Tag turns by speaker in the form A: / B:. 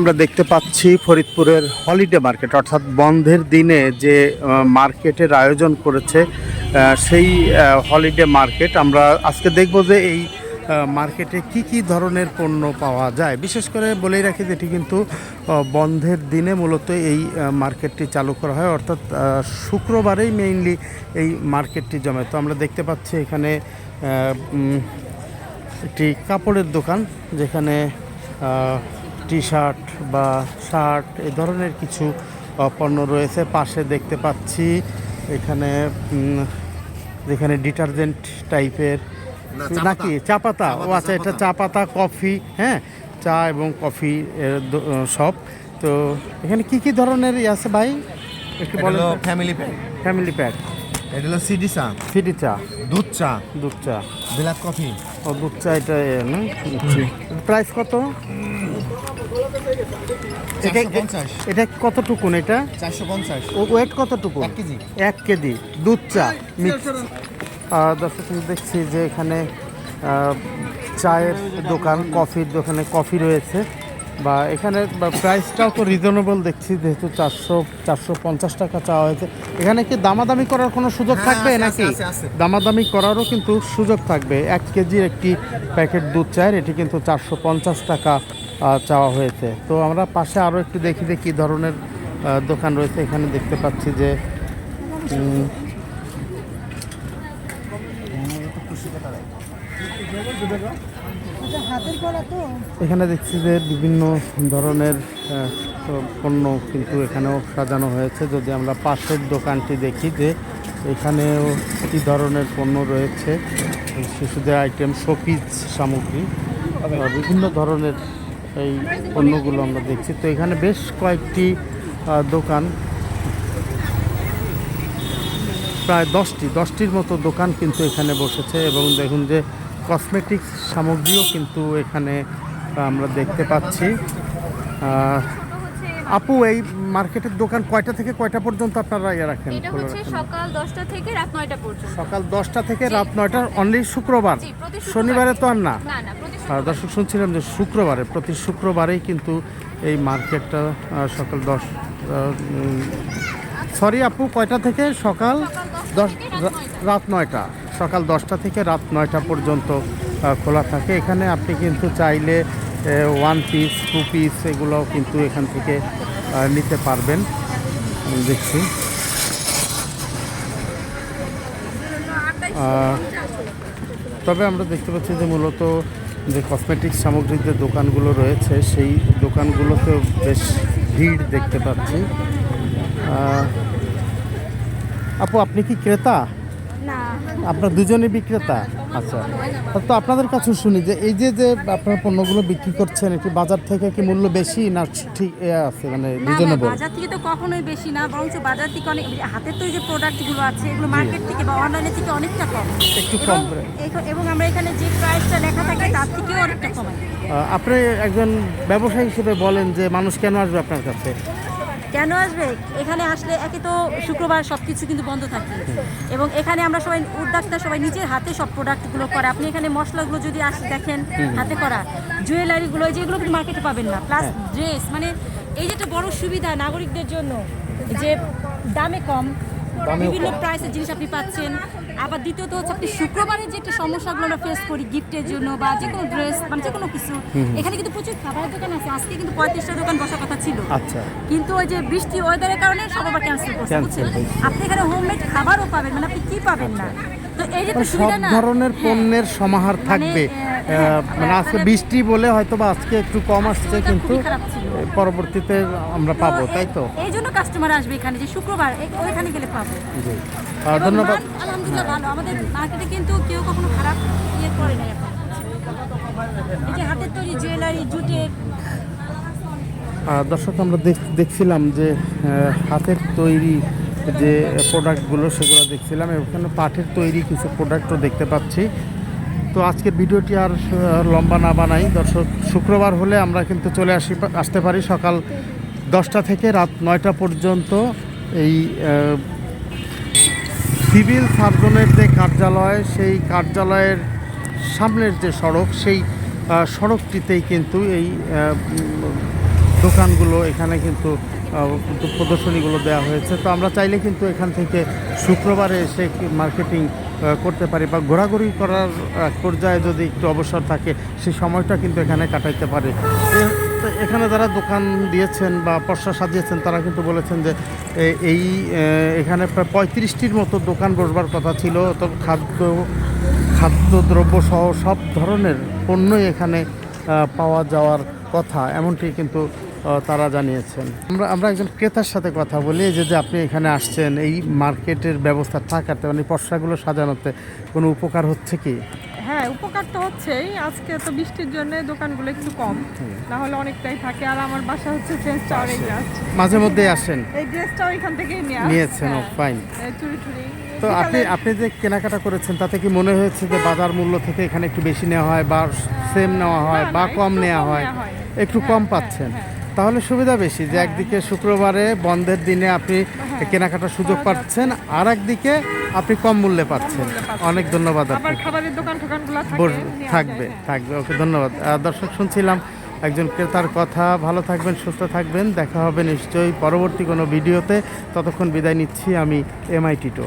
A: আমরা দেখতে পাচ্ছি ফরিদপুরের হলিডে মার্কেট অর্থাৎ বন্ধের দিনে যে মার্কেটের আয়োজন করেছে সেই হলিডে মার্কেট আমরা আজকে দেখব যে এই মার্কেটে কি কি ধরনের পণ্য পাওয়া যায়। বিশেষ করে বলেই রাখি যেটি কিন্তু বন্ধের দিনে মূলত এই মার্কেটটি চালু করা হয়। অর্থাৎ শুক্রবারেই মেইনলি এই মার্কেটটি জমে। তো আমরা দেখতে পাচ্ছি এখানে একটি কাপড়ের দোকান, যেখানে টি শার্ট বা শার্ট এই ধরনের কিছু পণ্য রয়েছে। পাশে দেখতে পাচ্ছি এখানে যেখানে ডিটারজেন্ট টাইপের নাকি? চা পাতা ও আচ্ছা এটা চা পাতা কফি হ্যাঁ? চা এবং কফি সব তো এখানে কি কি ধরনের ই আছে ভাই? একটু
B: হলো ফ্যামিলি প্যাক
A: ফ্যামিলি প্যাক
B: এটা হলো সিডি চা।
A: সিডি চা।
B: দুধ চা।
A: দুধ চা।
B: Black coffee.
A: ও দুধ চা এটা প্রাইস কত? এটা কতটুকুন এটা?
B: চারশো পঞ্চাশ।
A: ও ওয়েট কতটুকু
B: এক কেজি।
A: এক কেজি। দুধ চা দর্শক দেখছি যে এখানে চায়ের দোকান কফির দোকানে কফি রয়েছে। বা এখানে প্রাইসটাও তো রিজনেবল দেখছি যেহেতু চারশো চারশো পঞ্চাশ টাকা চাওয়া হয়েছে। এখানে কি দামাদামি করার কোনো সুযোগ
B: হ্যাঁ,
A: থাকবে নাকি। দামাদামি করারও কিন্তু সুযোগ থাকবে। এক কেজির একটি প্যাকেট দুধ চায়ের এটি কিন্তু চারশো পঞ্চাশ টাকা চাওয়া হয়েছে। তো আমরা পাশে আরও একটু দেখি যে কী ধরনের দোকান রয়েছে। এখানে দেখতে পাচ্ছি যে এখানে দেখছি যে বিভিন্ন ধরনের পণ্য কিন্তু এখানেও সাজানো হয়েছে। যদি আমরা পাশের দোকানটি দেখি যে এখানেও কী ধরনের পণ্য রয়েছে শিশুদের আইটেম, শোপিস সামগ্রী বিভিন্ন ধরনের এই পণ্যগুলো আমরা দেখছি। তো এখানে বেশ কয়েকটি দোকান। প্রায় দশটি, দশটির মতো দোকান কিন্তু এখানে বসেছে এবং দেখুন যে কসমেটিক্স সামগ্রীও কিন্তু এখানে আমরা দেখতে পাচ্ছি। আপু এই মার্কেটের দোকান কয়টা থেকে কয়টা পর্যন্ত আপনারা ইয়ে রাখেন?
C: এটা হচ্ছে সকাল দশটা থেকে রাত নয়টা পর্যন্ত।
A: সকাল দশটা থেকে রাত নয়টা অনলি শুক্রবার। শনিবারে তো আর না?
C: না না প্রতি
A: দর্শক শুনছিলাম যে শুক্রবারে প্রতি শুক্রবারেই কিন্তু এই মার্কেটটা সকাল দশ সরি আপু কয়টা থেকে? সকাল দশ রা- রাত নয়টা। সকাল দশটা থেকে রাত নয়টা পর্যন্ত খোলা থাকে। এখানে আপনি কিন্তু চাইলে ওয়ান পিস টু পিস এগুলোও কিন্তু এখান থেকে নিতে পারবেন। আমি দেখছি। তবে আমরা দেখতে পাচ্ছি যে মূলত যে কসমেটিক্স সামগ্রীর যে দোকানগুলো রয়েছে সেই দোকানগুলোতেও বেশ ভিড় দেখতে পাচ্ছি। আপু আপনি কি ক্রেতা? আপনার দুজনে বিক্রেতা? আচ্ছা। তো আপনাদের কাছে শুনি যে এই যে যে আপনার পণ্যগুলো বিক্রি করছেন এটি বাজার থেকে কি মূল্য বেশি না ঠিক আছে মানে রিজনেবল
D: বাজার থেকে তো কখনোই বেশি না বরঞ্চ বাজার থেকে অনেক হাতের তৈরি যে প্রোডাক্টগুলো আছে এগুলো মার্কেট থেকে বা অনলাইনে থেকে অনেকটা কম।
A: একটু কম।
D: এবং আমরা এখানে যে প্রাইসটা লেখা থাকে তার থেকেও অনেকটা কমাই।
A: আপনি একজন ব্যবসায়ী হিসেবে বলেন যে মানুষ কেন আসবে আপনার কাছে?
D: কেন আসবে? এখানে আসলে একে তো শুক্রবার সব কিছু কিন্তু বন্ধ থাকে। এবং এখানে আমরা সবাই উদ্যোক্তা সবাই নিজের হাতে সব প্রোডাক্টগুলো করে। আপনি এখানে মশলাগুলো যদি আসে দেখেন হাতে করা জুয়েলারিগুলো যেগুলো কিন্তু মার্কেটে পাবেন না। প্লাস ড্রেস মানে এই যে একটা বড় সুবিধা নাগরিকদের জন্য যে দামে কম বিভিন্ন প্রাইসের জিনিস আপনি পাচ্ছেন। আবার দ্বিতীয়ত হচ্ছে আপনি শুক্রবারে যে একটা সমস্যাগুলো আমরা ফেস করি গিফটের জন্য বা যে কোনো ড্রেস মানে যে কোনো কিছু এখানে কিন্তু প্রচুর খাবারের দোকান আছে। আজকে কিন্তু পঁয়ত্রিশটা দোকান বসার কথা ছিল।
A: আচ্ছা।
D: কিন্তু ওই যে বৃষ্টি ওয়েদারের কারণে সব আবার ক্যান্সেল করছে আপনি এখানে হোমমেড খাবারও পাবেন মানে আপনি কি পাবেন না?
A: মানে সব ধরনের
D: হ্যাঁ।
A: পণ্যের সমাহার থাকবে।
D: আহ,
A: আহ, মানে আজকে
D: মানে-
A: বৃষ্টি বলে হয়তো বা আজকে একটু কম আসছে কিন্তু পরবর্তীতে আমরা পাবো তাই তো?
D: এই জন্য কাস্টমার আসবে এখানে যে শুক্রবার ওইখানে গেলে পাবো।
A: জি। ধন্যবাদ।
D: আলহামদুলিল্লাহ ভালো। আমাদের মার্কেটে কিন্তু কেউ কখনো খারাপ ইয়ে করে এখন। এই যে হাতের তৈরি জুয়েলারি জুটের
A: দর্শক আমরা দেখ- দেখছিলাম যে হাতের তৈরি যে প্রোডাক্টগুলো সেগুলো দেখছিলাম, এখানে পাঠের তৈরি কিছু প্রোডাক্টও দেখতে পাচ্ছি। তো আজকের ভিডিওটি আর লম্বা না বানাই। দর্শক, শুক্রবার হলে আমরা কিন্তু চলে আসি, আসতে পারি সকাল দশটা থেকে রাত নয়টা পর্যন্ত। এই সিভিল সার্জনের যে কার্যালয়, সেই কার্যালয়ের সামনের যে সড়ক, সেই সড়কটিতেই কিন্তু এই দোকানগুলো, এখানে কিন্তু প্রদর্শনীগুলো দেওয়া হয়েছে। তো আমরা চাইলে কিন্তু এখান থেকে শুক্রবারে এসে মার্কেটিং করতে পারি বা ঘোরাঘুরি করার পর্যায়ে যদি একটু অবসর থাকে সেই সময়টা কিন্তু এখানে কাটাইতে পারে। এখানে যারা দোকান দিয়েছেন বা পশা সাজিয়েছেন, তারা কিন্তু বলেছেন যে এই এখানে প্রায় পঁয়ত্রিশটির মতো দোকান বসবার কথা ছিল। তো খাদ্য, খাদ্যদ্রব্য সহ সব ধরনের পণ্যই এখানে পাওয়া যাওয়ার কথা। এমনটি কিন্তু তারা জানিয়েছেন। আমরা আমরা একজন ক্রেতার সাথে কথা বলি যে যে আপনি এখানে আসছেন এই মার্কেটের ব্যবস্থা থাকাতে মানে পশাগুলো সাজানোতে কোনো উপকার হচ্ছে কি?
E: হ্যাঁ উপকার তো হচ্ছেই। আজকে তো বৃষ্টির জন্য দোকানগুলো একটু কম না হলে অনেকটাই থাকে। আর আমার বাসা হচ্ছে টাওয়ারে জাস্ট।
A: মাঝে মধ্যে আসেন?
E: এই ড্রেসটাও এখান থেকেই
A: নিয়েছেন ফাইন
E: এই চুরি
A: তো আপনি আপনি যে কেনাকাটা করেছেন তাতে কি মনে হয়েছে যে বাজার মূল্য থেকে এখানে একটু বেশি নেওয়া হয় বা সেম নেওয়া হয় বা কম নেওয়া হয়? একটু
E: হ্যাঁ,
A: কম
E: হ্যাঁ,
A: পাচ্ছেন।
E: হ্যাঁ।
A: তাহলে সুবিধা বেশি যে একদিকে শুক্রবারে বন্ধের দিনে আপনি কেনাকাটার সুযোগ পাচ্ছেন আর একদিকে আপনি কম মূল্যে পাচ্ছেন। অনেক ধন্যবাদ থাকবে
E: হ্যাঁ।
A: থাকবে ওকে ধন্যবাদ। দর্শক শুনছিলাম একজন ক্রেতার কথা। ভালো থাকবেন সুস্থ থাকবেন। দেখা হবে নিশ্চয়ই পরবর্তী কোনো ভিডিওতে। ততক্ষণ বিদায় নিচ্ছি আমি এমআই টিটো